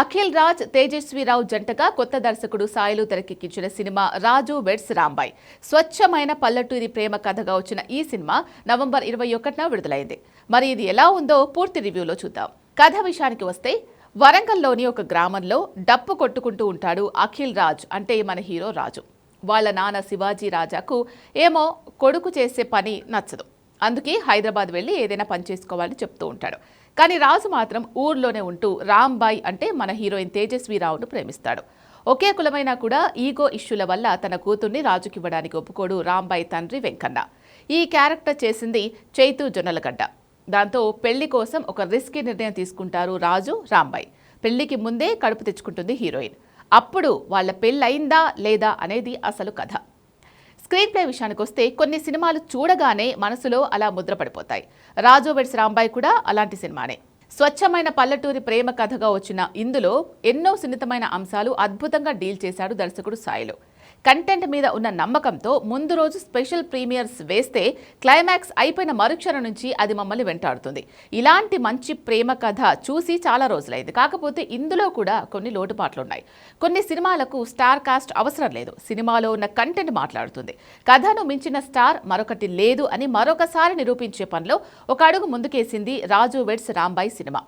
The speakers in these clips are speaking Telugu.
అఖిల్ రాజ్ తేజస్వీరావు జంటగా కొత్త దర్శకుడు సాయిలు తెరకెక్కించిన సినిమా రాజు వెడ్స్ రాంబాయ్. స్వచ్ఛమైన పల్లెటూరి ప్రేమ కథగా వచ్చిన ఈ సినిమా నవంబర్ ఇరవై ఒకటిన విడుదలైంది. మరి ఇది ఎలా ఉందో పూర్తి రివ్యూలో చూద్దాం. కథ విషయానికి వస్తే వరంగల్లోని ఒక గ్రామంలో డప్పు కొట్టుకుంటూ ఉంటాడు అఖిల్ రాజ్ అంటే మన హీరో రాజు. వాళ్ళ నాన్న శివాజీ రాజాకు ఏమో కొడుకు చేసే పని నచ్చదు. అందుకే హైదరాబాద్ వెళ్ళి ఏదైనా పని చేసుకోవాలని చెప్తూ ఉంటాడు. కానీ రాజు మాత్రం ఊర్లోనే ఉంటూ రాంబాయ్ అంటే మన హీరోయిన్ తేజస్వీరావును ప్రేమిస్తాడు. ఒకే కులమైనా కూడా ఈగో ఇష్యూల వల్ల తన కూతుర్ని రాజుకివ్వడానికి ఒప్పుకోడు రాంబాయ్ తండ్రి వెంకన్న. ఈ క్యారెక్టర్ చేసింది చైతు జొన్నలగడ్డ. దాంతో పెళ్ళి కోసం ఒక రిస్కీ నిర్ణయం తీసుకుంటారు రాజు రాంబాయ్. పెళ్ళికి ముందే కడుపు తెచ్చుకుంటుంది హీరోయిన్. అప్పుడు వాళ్ళ పెళ్ళయిందా లేదా అనేది అసలు కథ. స్క్రీన్ ప్లే విషయానికి వస్తే కొన్ని సినిమాలు చూడగానే మనసులో అలా ముద్రపడిపోతాయి. రాజు వెడ్స్ రాంబాయ్ కూడా అలాంటి సినిమానే. స్వచ్ఛమైన పల్లెటూరి ప్రేమ కథగా వచ్చిన ఇందులో ఎన్నో సున్నితమైన అంశాలు అద్భుతంగా డీల్ చేశాడు దర్శకుడు సాయిలో. కంటెంట్ మీద ఉన్న నమ్మకంతో ముందు రోజు స్పెషల్ ప్రీమియర్స్ వేస్తే క్లైమాక్స్ అయిపోయిన మరుక్షణం నుంచి అది మమ్మల్ని వెంటాడుతుంది. ఇలాంటి మంచి ప్రేమ కథ చూసి చాలా రోజులైంది. కాకపోతే ఇందులో కూడా కొన్ని లోటుపాట్లున్నాయి. కొన్ని సినిమాలకు స్టార్ కాస్ట్ అవసరం లేదు. సినిమాలో ఉన్న కంటెంట్ మాట్లాడుతుంది. కథను మించిన స్టార్ మరొకటి లేదు అని మరొకసారి నిరూపించే పనిలో ఒక అడుగు ముందుకేసింది రాజు వెడ్స్ రాంబాయి సినిమా.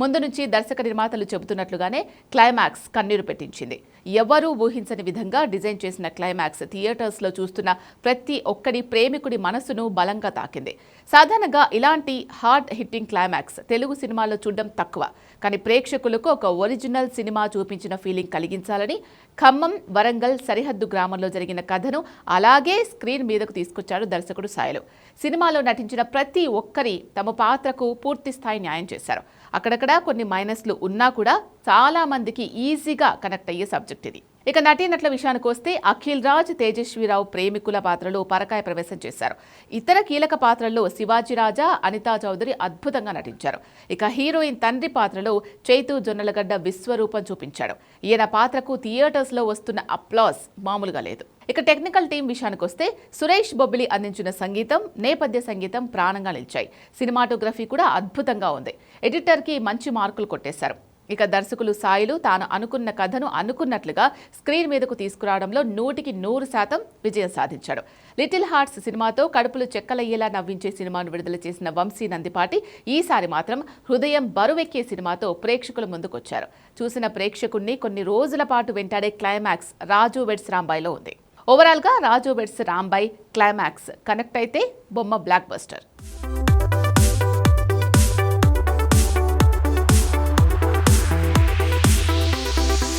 ముందు నుంచి దర్శక నిర్మాతలు చెబుతున్నట్లుగానే క్లైమాక్స్ కన్నీరు పెట్టించింది. ఎవరూ ఊహించని విధంగా డిజైన్ చేసిన క్లైమాక్స్ థియేటర్స్లో చూస్తున్న ప్రతి ఒక్కడి ప్రేమికుడి మనసును బలంగా తాకింది. సాధారణంగా ఇలాంటి హార్డ్ హిట్టింగ్ క్లైమాక్స్ తెలుగు సినిమాల్లో చూడడం తక్కువ. కానీ ప్రేక్షకులకు ఒక ఒరిజినల్ సినిమా చూపించిన ఫీలింగ్ కలిగించాలని ఖమ్మం వరంగల్ సరిహద్దు గ్రామంలో జరిగిన కథను అలాగే స్క్రీన్ మీదకు తీసుకొచ్చాడు దర్శకుడు సాయలు. సినిమాలో నటించిన ప్రతి ఒక్కరి తమ పాత్రకు పూర్తి స్థాయి న్యాయం చేశారు. అక్కడక్కడ కొన్ని మైనస్లు ఉన్నా కూడా చాలా మందికి ఈజీగా కనెక్ట్ అయ్యే సబ్జెక్ట్ ఇది. ఇక నటీనటుల విషయానికి వస్తే అఖిల్ రాజ్ తేజస్వీరావు ప్రేమికుల పాత్రలో పరకాయ ప్రవేశం చేశారు. ఇతర కీలక పాత్రల్లో శివాజీ రాజా అనితా చౌదరి అద్భుతంగా నటించారు. ఇక హీరోయిన్ తండ్రి పాత్రలో చైతు జొన్నలగడ్డ విశ్వరూపం చూపించాడు. ఈయన పాత్రకు థియేటర్స్లో వస్తున్న అప్లాస్ మామూలుగా లేదు. ఇక టెక్నికల్ టీం విషయానికి వస్తే సురేష్ బొబ్బిలి అందించిన సంగీతం నేపథ్య సంగీతం ప్రాణంగా నిలిచాయి. సినిమాటోగ్రఫీ కూడా అద్భుతంగా ఉంది. ఎడిటర్కి మంచి మార్కులు కొట్టేశారు. ఇక దర్శకులు సాయిలు తాను అనుకున్న కథను అనుకున్నట్లుగా స్క్రీన్ మీదకు తీసుకురావడంలో నూటికి నూరు శాతం విజయం సాధించాడు. లిటిల్ హార్ట్స్ సినిమాతో కడుపులు చెక్కలయ్యేలా నవ్వించే సినిమాను విడుదల చేసిన వంశీ నందిపాటి ఈసారి మాత్రం హృదయం బరువెక్కే సినిమాతో ప్రేక్షకుల ముందుకొచ్చారు. చూసిన ప్రేక్షకుణ్ణి కొన్ని రోజుల పాటు వెంటాడే క్లైమాక్స్ రాజు వెడ్స్ రాంబాయిలో ఉంది. ఓవరాల్గా Raju weds Rambai climax connect అయితే బొమ్మ బ్లాక్ బస్టర్